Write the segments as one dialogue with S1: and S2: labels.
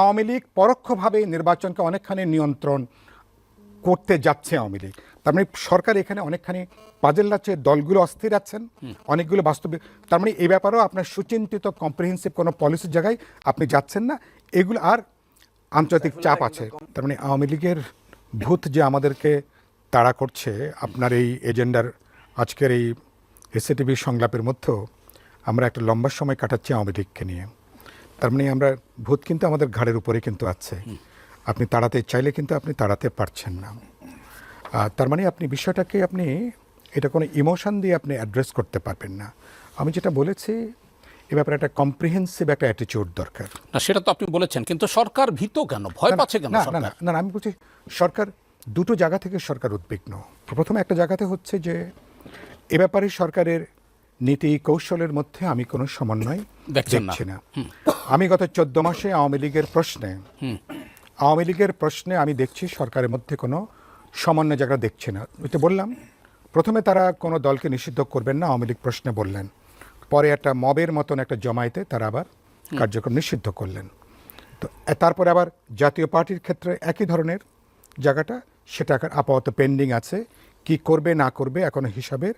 S1: আওয়ামী লীগ পরোক্ষভাবে নির্বাচনকে অনেকখানি নিয়ন্ত্রণ করতে যাচ্ছে আওয়ামী লীগ। তার মানে সরকার এখানে অনেকখানি পাজেল লাগছে দলগুলো অস্থির আছেন অনেকগুলো বাস্তবে তার মানে এই ব্যাপারেও আপনার সুচিন্তিত কম্প্রিহেন্সিভ কোনো পলিসির জায়গায় আপনি যাচ্ছেন না। এগুলো আর আন্তর্জাতিক চাপ আছে। তার মানে আওয়ামী লীগের ভূত যে আমাদেরকে তাড়া করছে আপনার এই এজেন্ডার আজকের এই এসএটিভি সংলাপের মধ্যেও আমরা একটা লম্বা সময় কাটাচ্ছি আওয়ামী লীগকে নিয়ে। তার মানে আমরা ভূত কিন্তু আমাদের ঘাড়ের উপরে কিন্তু আছে। আপনি তাড়াতে চাইলে কিন্তু আপনি তাড়াতে পারছেন না। আর তার মানে আপনি বিষয়টাকে আপনি এটা কোনো ইমোশন দিয়ে আপনি অ্যাড্রেস করতে পারবেন না। আমি যেটা বলেছি এ ব্যাপারে একটা কম্প্রিহেন্সিভ একটা অ্যাটিচিউড দরকার।
S2: না সেটা তো আপনি বলেছেন কিন্তু সরকার ভীত কেন? ভয় পাচ্ছে কেন
S1: না না না না না, আমি বলছি সরকার দুটো জায়গা থেকে সরকার উদ্বিগ্ন। প্রথমে একটা জায়গাতে হচ্ছে যে এ ব্যাপারে সরকারের নীতি কৌশলের মধ্যে আমি কোনো সমন্বয়। দেখছি না। আমি গত চোদ্দ মাসে আওয়ামী লীগের প্রশ্নে আওয়ামী লীগের প্রশ্নে আমি দেখছি সরকারের মধ্যে কোনো সমন্বয় জায়গা দেখছি না। ওই তো বললাম প্রথমে তারা কোনো দলকে নিষিদ্ধ করবেন না আওয়ামী লীগ প্রশ্নে বললেন। পরে একটা মবের মতন একটা জমায়েতে তারা আবার কার্যক্রম নিষিদ্ধ করলেন। তো তারপরে আবার জাতীয় পার্টির ক্ষেত্রে একই ধরনের জায়গাটা সেটা এখন আপাতত পেন্ডিং আছে কি করবে না করবে এখনও হিসাবের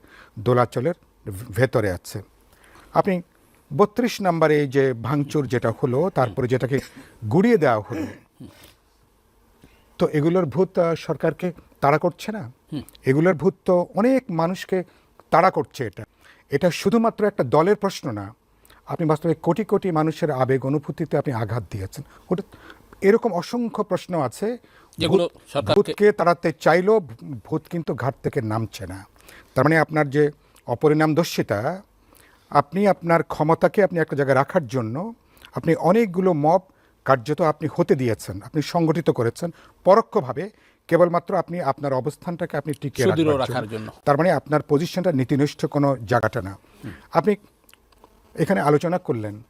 S1: দোলাচলের ভেতরে আছে। আপনি বত্রিশ নম্বরে যে ভাঙচুর যেটা হলো তারপরে যেটাকে গুড়িয়ে দেওয়া হলো তো এগুলোর ভূত সরকারকে তাড়া করছে না? এগুলোর ভূত তো অনেক মানুষকে তাড়া করছে এটা। এটা শুধুমাত্র একটা দলের প্রশ্ন না আপনি বাস্তবে কোটি কোটি মানুষের আবেগ অনুভূতিতে আপনি আঘাত দিয়েছেন। ওটা এরকম অসংখ্য প্রশ্ন আছে। ভূতকে তাড়াতে চাইলেও ভূত কিন্তু ঘাট থেকে নামছে না। তার মানে আপনার যে অপরিণামদর্শিতা আপনি আপনার ক্ষমতাকে আপনি একটা জায়গায় রাখার জন্য আপনি অনেকগুলো মব কার্যত আপনি হতে দিয়েছেন আপনি সংগঠিত করেছেন। পরোক্ষভাবে কেবলমাত্র আপনি আপনার অবস্থানটাকে আপনি টিকিয়ে
S2: রাখার
S1: জন্য। তার মানে আপনার পজিশনটা নীতিনিষ্ঠ কোনো জায়গাটা না। আপনি এখানে আলোচনা করলেন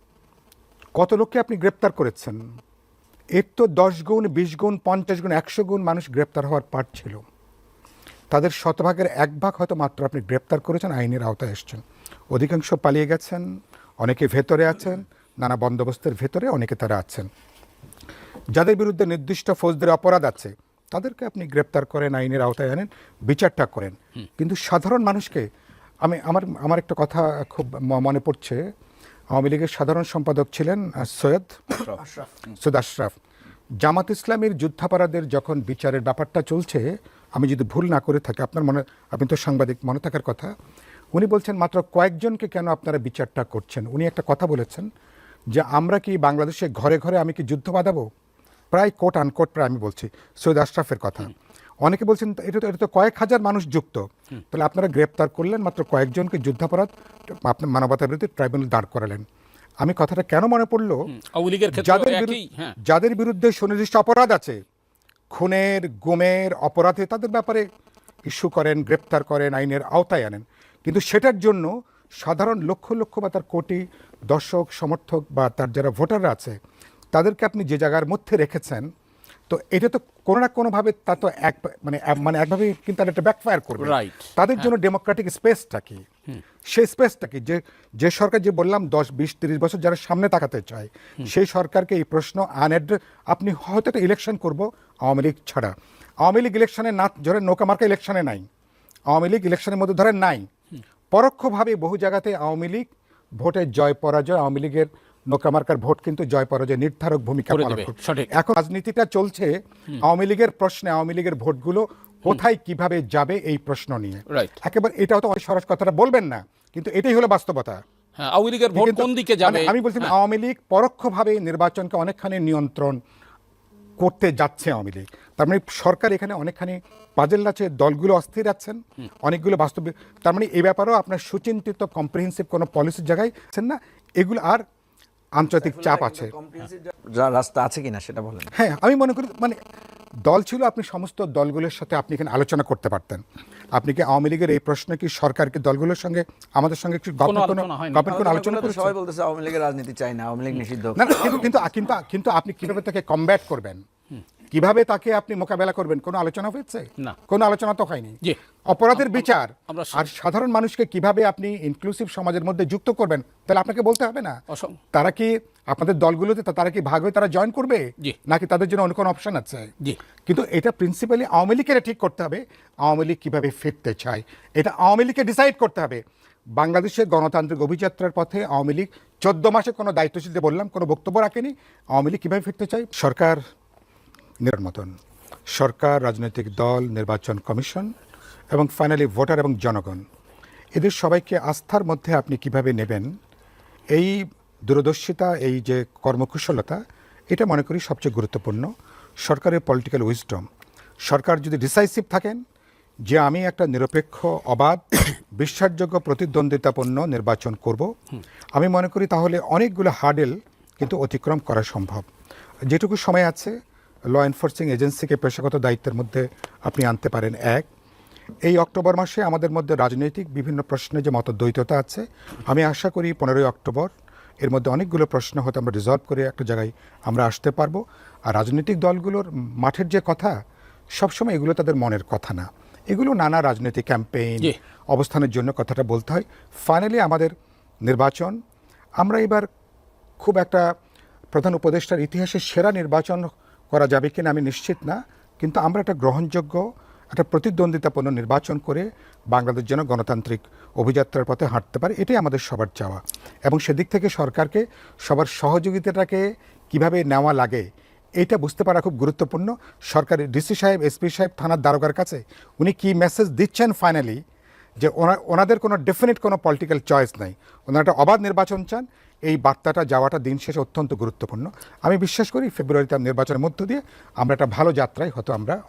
S1: কত লোককে আপনি গ্রেপ্তার করেছেন? এর তো দশ গুণ বিশ গুণ পঞ্চাশ গুণ একশো গুণ মানুষ গ্রেপ্তার হওয়ার পার্ট ছিল। তাদের শতভাগের এক ভাগ হয়তো মাত্র আপনি গ্রেপ্তার করেছেন আইনের আওতায় এসছেন। অধিকাংশ পালিয়ে গেছেন অনেকে ভেতরে আছেন নানা বন্দোবস্তের ভেতরে অনেকে তারা আছেন। যাদের বিরুদ্ধে নির্দিষ্ট ফৌজদের অপরাধ আছে তাদেরকে আপনি গ্রেপ্তার করেন আইনের আওতায় আনেন বিচারটা করেন। কিন্তু সাধারণ মানুষকে আমি আমার আমার একটা কথা খুব ম- মনে পড়ছে। আওয়ামী লীগের সাধারণ সম্পাদক ছিলেন সৈয়দ সৈয়দ আশরাফ। জামাত ইসলামের যুদ্ধাপরাধের যখন বিচারের ব্যাপারটা চলছে আমি যদি ভুল না করে থাকি আপনার মনে আপনি তো সাংবাদিক মনে থাকার কথা উনি বলছেন মাত্র কয়েকজনকে কেন আপনারা বিচারটা করছেন? উনি একটা কথা বলেছেন যে আমরা কি বাংলাদেশে ঘরে ঘরে আমি কি যুদ্ধ বাঁধাবো? প্রায় কোট আনকোট প্রায় আমি বলছি সৈয়দ আশরাফের কথা। অনেকে বলছেন এটা তো এটা তো কয়েক হাজার মানুষ যুক্ত। তাহলে আপনারা গ্রেপ্তার করলেন মাত্র কয়েকজনকে যুদ্ধাপরাধ আপনার মানবতার বিরুদ্ধে ট্রাইব্যুনাল দাঁড় করালেন। আমি কথাটা কেন মনে পড়ল? যাদের বিরুদ্ধে
S2: হ্যাঁ।
S1: যাদের বিরুদ্ধে সুনির্দিষ্ট অপরাধ আছে খুনের গুমের অপরাধে তাদের ব্যাপারে ইস্যু করেন গ্রেপ্তার করেন আইনের আওতায় আনেন। কিন্তু সেটার জন্য সাধারণ লক্ষ লক্ষ বা তার কোটি দর্শক সমর্থক বা তার যারা ভোটাররা আছে তাদেরকে আপনি যে জায়গার মধ্যে রেখেছেন তো এটা তো কোনো না কোনোভাবে তা তো এক মানে মানে একভাবে কিন্তু তার একটা ব্যাকফায়ার করবে। তাদের জন্য ডেমোক্রেটিক স্পেসটা কি? সেই স্পেসটা কি? যে যে সরকার যে বললাম দশ বিশ তিরিশ বছর যারা সামনে তাকাতে চায় সেই সরকারকে এই প্রশ্ন আনএড্রেস আপনি হয়তো একটা ইলেকশন করব আওয়ামী লীগ ছাড়া। আওয়ামী লীগ ইলেকশনে না ধরেন নৌকা মার্কা ইলেকশনে নাই আওয়ামী লীগ ইলেকশনের মধ্যে ধরেন নাই পরোক্ষভাবে বহু জায়গাতে আওয়ামী লীগ ভোটের জয় পরাজয় আওয়ামী লীগের নৌকা মার্কার ভোট কিন্তু জয় পরাজয় নির্ধারক ভূমিকা পালন। এখন রাজনীতিটা চলছে আওয়ামী লীগের প্রশ্নে আওয়ামী লীগের ভোটগুলো কোথায় কীভাবে যাবে এই প্রশ্ন নিয়ে। একেবারে এটাও তো সরস কথাটা বলবেন না কিন্তু এটাই হলো বাস্তবতা।
S2: হ্যাঁ আওয়ামী লীগের ভোট কোন দিকে যাবে?
S1: মানে আমি বলছি
S2: হ্যাঁ,
S1: আওয়ামী লীগ পরোক্ষভাবে নির্বাচনকে অনেকখানি নিয়ন্ত্রণ করতে যাচ্ছে আওয়ামী লীগ। তার মানে সরকার এখানে অনেকখানি পাজেল আছে দলগুলো অস্থির আছেন অনেকগুলো বাস্তবে তার মানে এই ব্যাপারেও আপনার সুচিন্তিত কম্প্রিহেন্সিভ কোনো পলিসির জায়গায় না এগুলো আর আন্তর্জাতিক চাপ আছে।
S3: যা রাস্তা আছে কিনা সেটা বলেন।
S1: হ্যাঁ আমি মনে করি মানে দল ছিল আপনি সমস্ত দলগুলোর সাথে আপনি এখানে আলোচনা করতে পারতেন। আপনি কি আওয়ামী লীগের এই প্রশ্ন কি সরকার কি দলগুলোর সঙ্গে আমাদের সঙ্গে কোনো
S2: আলোচনা
S1: করেছেন?
S3: সবাই বলতেছে আওয়ামী লীগের রাজনীতি চাই না আওয়ামী লীগ নিষিদ্ধ।
S1: না কিন্তু কিন্তু কিন্তু আপনি কীভাবে তাকে কমব্যাট করবেন? কীভাবে তাকে আপনি মোকাবেলা করবেন? কোনো আলোচনা হয়েছে?
S2: না।
S1: কোনো আলোচনা তো হয়নি। অপরাধের বিচার আর সাধারণ মানুষকে কীভাবে আপনি ইনক্লুসিভ সমাজের মধ্যে যুক্ত করবেন তাহলে আপনাকে বলতে হবে না? তারা কি আপনাদের দলগুলোতে তারা কি ভাগ হয়ে তারা জয়েন করবে। নাকি তাদের জন্য অন্য কোনো অপশন আছে?
S2: জি।
S1: কিন্তু এটা প্রিন্সিপালি আওয়ামী লীগের ঠিক করতে হবে আওয়ামী লীগ কীভাবে ফিরতে চায়। এটা আওয়ামী লীগকে ডিসাইড করতে হবে। বাংলাদেশের গণতান্ত্রিক অভিযাত্রার পথে আওয়ামী লীগ চোদ্দ মাসে কোনো দায়িত্বশীল দায়িত্বশীলতে বললাম কোনো বক্তব্য রাখেনি। আওয়ামী লীগ কীভাবে ফিরতে চায়? সরকার মতন। সরকার রাজনৈতিক দল নির্বাচন কমিশন এবং ফাইনালি ভোটার এবং জনগণ। এদের সবাইকে আস্থার মধ্যে আপনি কীভাবে নেবেন? এই দূরদর্শিতা, এই যে কর্মকুশলতা, এটা মনে করি সবচেয়ে গুরুত্বপূর্ণ। সরকারের পলিটিক্যাল উইজডম সরকার যদি ডিসাইসিভ থাকেন যে আমি একটা নিরপেক্ষ, অবাধ, বিশ্বাসযোগ্য, প্রতিদ্বন্দ্বিতাপূর্ণ নির্বাচন করব, আমি মনে করি তাহলে অনেকগুলো হার্ডেল কিন্তু অতিক্রম করা সম্ভব। যেটুকু সময় আছে ল এনফোর্সিং এজেন্সিকে পেশাগত দায়িত্বের মধ্যে আপনি আনতে পারেন এক। এই অক্টোবর মাসে আমাদের মধ্যে রাজনৈতিক বিভিন্ন প্রশ্নে যে মতদ্বৈততা আছে, আমি আশা করি পনেরোই অক্টোবর এর মধ্যে অনেকগুলো প্রশ্ন হয়তো আমরা রিজলভ করে একটা জায়গায় আমরা আসতে পারব। আর রাজনৈতিক দলগুলোর মাঠের যে কথা সবসময় এগুলো তাদের মনের কথা না। এগুলো নানা রাজনৈতিক ক্যাম্পেইন অবস্থানের জন্য কথাটা বলতে হয়। ফাইনালি আমাদের নির্বাচন। আমরা এবার খুব একটা প্রধান উপদেষ্টার ইতিহাসে সেরা নির্বাচন করা যাবে কিনা আমি নিশ্চিত না। কিন্তু আমরা একটা গ্রহণযোগ্য একটা প্রতিদ্বন্দ্বিতাপূর্ণ নির্বাচন করে বাংলাদেশ যেন গণতান্ত্রিক অভিযাত্রার পথে হাঁটতে পারে, এটাই আমাদের সবার চাওয়া। এবং সেদিক থেকে সরকারকে সবার সহযোগিতাটাকে কীভাবে নেওয়া লাগে, এটা বুঝতে পারা খুব গুরুত্বপূর্ণ। সরকারের ডিসি সাহেব, এসপি সাহেব, থানার দারোগার কাছে উনি কি মেসেজ দিচ্ছেন ফাইনালি যে ওনা- ওনাদের কোনো ডেফিনেট কোনো পলিটিক্যাল চয়েস নাই। ওনারা একটা অবাধ নির্বাচন চান, এই বার্তাটা যাওয়াটা দিন শেষে অত্যন্ত গুরুত্বপূর্ণ। আমি বিশ্বাস করি ফেব্রুয়ারিতে নির্বাচনের মধ্য দিয়ে আমরা একটা ভালো যাত্রায় হয়তো আমরা